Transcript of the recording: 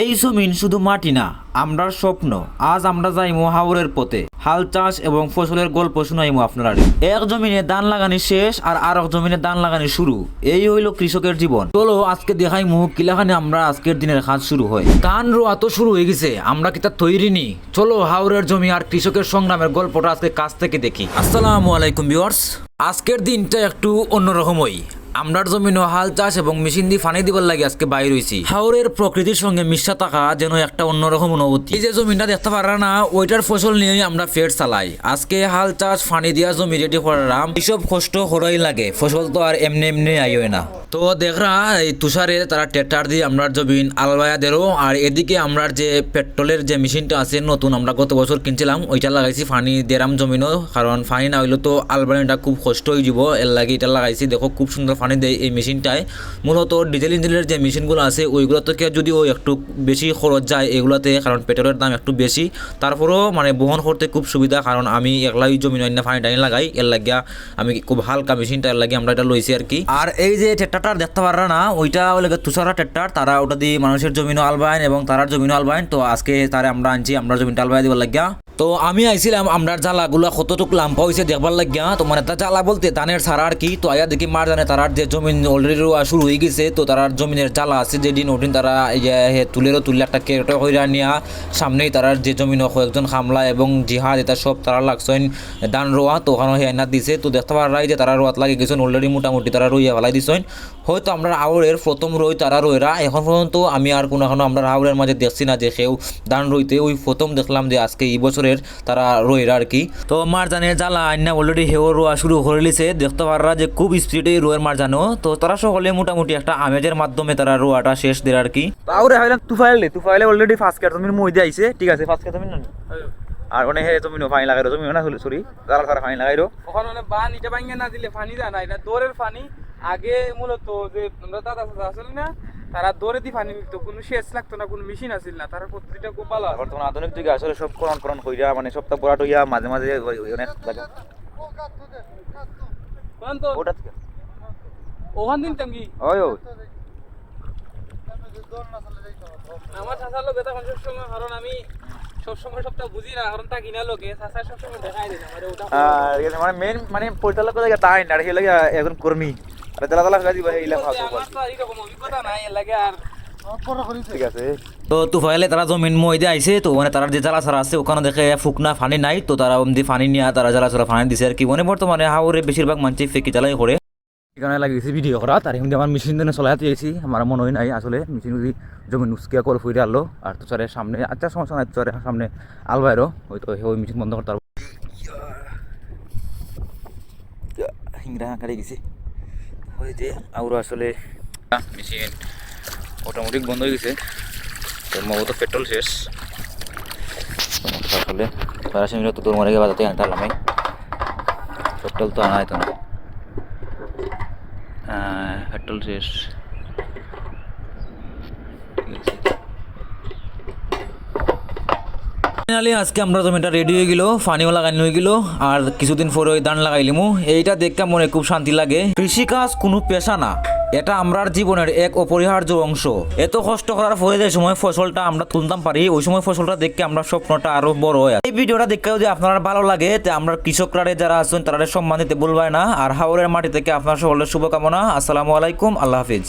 এই জমিন শুধু মাটি না, আমরার স্বপ্ন। আজ আমরা যাইমু হাওরের পথে। হাল চাষ এবং ফসলের গল্প শুনাইমু আপনারা এক জমিনে ধান লাগানি শেষ আর আর এক জমিনে ধান লাগানি শুরু। এই হইল কৃষকের জীবন। চলো আজকে দেখাইমু কিলাখানে আমরা আজকের দিনের কাজ শুরু হয়। ধান রোয়া তো শুরু হয়ে গেছে, আমরা কি তা তৈরি নি? চলো হাওরের জমি আর কৃষকের সংগ্রামের গল্পটা আজকে কাছ থেকে দেখি। আসসালামু আলাইকুম ভিউয়ার্স আজকের দিনটা একটু অন্যরকমই। আমরার জমিনও হাল চাষ এবং মেশিন দিয়ে ফানি দিবার লাগে আজকে বাইর হইছি। হাওরের প্রকৃতির সঙ্গে মিশা থাকা যেন একটা অন্যরকম অনুভূতি। এই যে জমিনটা দেখতে পারা না, ওইটার ফসল নিয়েই আমরা ফের চালাই। আজকে হাল চাষ, ফানি দিয়া জমি রেডি করারাম এইসব কষ্ট করাই লাগে, ফসল তো আর এমনি এমনি আইও না। তো দেখরা, এই তুষারে তারা ট্রেক্টর দিয়ে আমরা জমিন আলবায়া দেরো আর এদিকে আমরা যে পেট্রোলের যে মেশিনটা আছে নতুন, আমরা গত বছর কিনছিলাম, ওইটা লাগাইছি ফানি দেরাম জমিনও, কারণ ফানি না হইলে তো আলবানিটা খুব কষ্ট হয়ে যাব, এর লাগে এটা লাগাইছি, দেখো খুব সুন্দর ফানি দেয় এই মেশিনটায়। মূলত ডিজেল ইঞ্জিনের যে মেশিনগুলো আছে ওইগুলো থেকে যদিও একটু বেশি খরচ যায়, এগুলোতে কারণ পেট্রোলের দাম একটু বেশি, তারপরেও মানে বহন করতে খুব সুবিধা, কারণ আমি একলাই জমিন অন্য ফানি টাইন লাগাই, এর লাগিয়া আমি খুব হালকা মেশিনটা, এর লাগে আমরা এটা লইছি আর কি। আর এই যে ট্রেক্টরটা দেখতে পারা না, ওইটা ওই লাগে তুষারা ট্রেক্টর তারা ওটা দিয়ে মানুষের জমিনও আলবাইন এবং তারার জমিনও আলবাইন, তো আজকে তারে আমরা আনছি, আমরা জমিনটা আলবাই দিবার লাগিয়া। তো আমি আইছিলাম, আমরার জ্বালাগুলা কতটুক লাম্পা হয়েছে দেখবার লাগিয়া। তো মানে তা জ্বালা বলতে ধানের ছাড়া আর কি, তো আয়া দেখি মার জানে তারার যে জমিন অলরেডি রোয়া শুরু হয়ে গেছে, তো তারার জমিনের জ্বালা আছে যেদিন ওদিন তারা তুলেরও তুললে একটা কেরটা হইরা নিয়া সামনেই তারার যে জমিন কয়েকজন হামলা এবং জিহাদ এটা সব তারা লাগছেন দান রোয়া, তো ওখানে হে আইনা দিছে। তো দেখতে পারাই যে তারা রোয়াত লাগে গেছেন অলরেডি মোটামুটি তারা রইয়া ফেলাই দিছেন। হয়তো আমরা আউরের প্রথম রই তারা রইরা, এখন পর্যন্ত আমি আর কোনো এখনও আমরা আউরের মাঝে দেখছি না যে কেউ দান রইতে, ওই প্রথম দেখলাম যে আজকে এই বছরের তারা রইরা আর কি। তো মার জানে জ্বালা আইনা অলরেডি হেও রোয়া শুরু করে লিছে দেখতে পাররা যে খুব স্পিডে রোয়ের মার জানো তো তারা সকলে মোটামুটি একটা আমেজের মাধ্যমে তারা রোয়াটা শেষ দেয় আর কি। আউরে হাইলাম তুফাইলে তুফাইলে অলরেডি ফার্স্ট কার তুমি মইদে আইছে। ঠিক আছে ফার্স্ট কার তুমি না? আর ওনে হে তুমি ফাইন লাগাইরো তুমি না সরি তারা তারা ফাইন লাগাইরো। ওখানে মানে বান এটা ভাঙে না দিলে ফানি যায় না। এটা দৌড়ের পানি আগে মূলত যে আমরা দাদা আসল না তারা দৌড়ে দিয়ে পানি নিত কোনো সেচ লাগতো না কোনো মেশিন আসিল না তার পদ্ধতিটা খুব ভালো বর্তমান আধুনিক যুগে আসলে সব করণ করণ কইরা মানে সপ্তাহ পরাট হইয়া মাঝে মাঝে অনেক ওটা ওখান দিন টাঙ্গি ওই ওই। আমার চাচার লোক এটা সবসময় কারণ আমি সবসময় সবটা বুঝি না কারণ তা কিনা লোকে চাচা সবসময় দেখাই দেয় ওটা ইয়ে মানে মেন মানে পরিচালক তাই না লাগে একজন কর্মী। আর দিবা এইলা তো ঠিক আছে। তো তুফাইলে তারা জমিন মইদে আইছে তো মানে তারা যে ছাড়া আছে ওখানে দেখে ফুকনা ফানি নাই তো তারা ওমদি ফানি নিয়ে তারা জ্বালা ছাড়া ফানি দিছে আর কি। মানে বর্তমানে হাওরে বেশিরভাগ মানুষ ফেকি জ্বালাই করে। এখানে লাগিয়েছি ভিডিও করা তার হিমদি আমার মেশিন দিনে চলাই দিয়েছি আমার মনে হয় নাই আসলে। মেশিন যদি জমি নুসকিয়া করে ফুইরে আনলো আর তুষারের সামনে আচ্ছা সমস্যা নাই তুষারের সামনে আলবাইরো ওই তো ওই মেশিন বন্ধ করতে পারব। হিংরা গেছি। ওই যে আউরো আসলে মেশিন অটোমেটিক বন্ধ হয়ে গেছে। সম্ভবত পেট্রোল শেষ। আসলে আসলে প্যারাসিন তো তোর মারে গিয়ে বাজাতে আনতে পারলাম পেট্রোল তো আনা হয়তো না। পেট্রোল শেষ। ফাইনালি আজকে আমরা জমিটা রেডি হয়ে গেল ফানিও লাগানো হয়ে গেল, আর কিছুদিন পরে ওই ধান লাগাইলিমু। এইটা দেখতে মনে খুব শান্তি লাগে। কৃষিকাজ কোনো পেশা না, এটা আমরার জীবনের এক অপরিহার্য অংশ। এত কষ্ট করার পরে যে সময় ফসলটা আমরা তুলতাম পারি, ওই সময় ফসলটা দেখে আমরা স্বপ্নটা আরও বড় হয়। এই ভিডিওটা দেখে যদি আপনার ভালো লাগে, তে আমরা কৃষকরা যারা আছেন, তারা সম্মান দিতে বলবাই না। আর হাওড়ের মাটি থেকে আপনার সকলের শুভকামনা। আসসালামু আলাইকুম, আল্লাহ হাফিজ।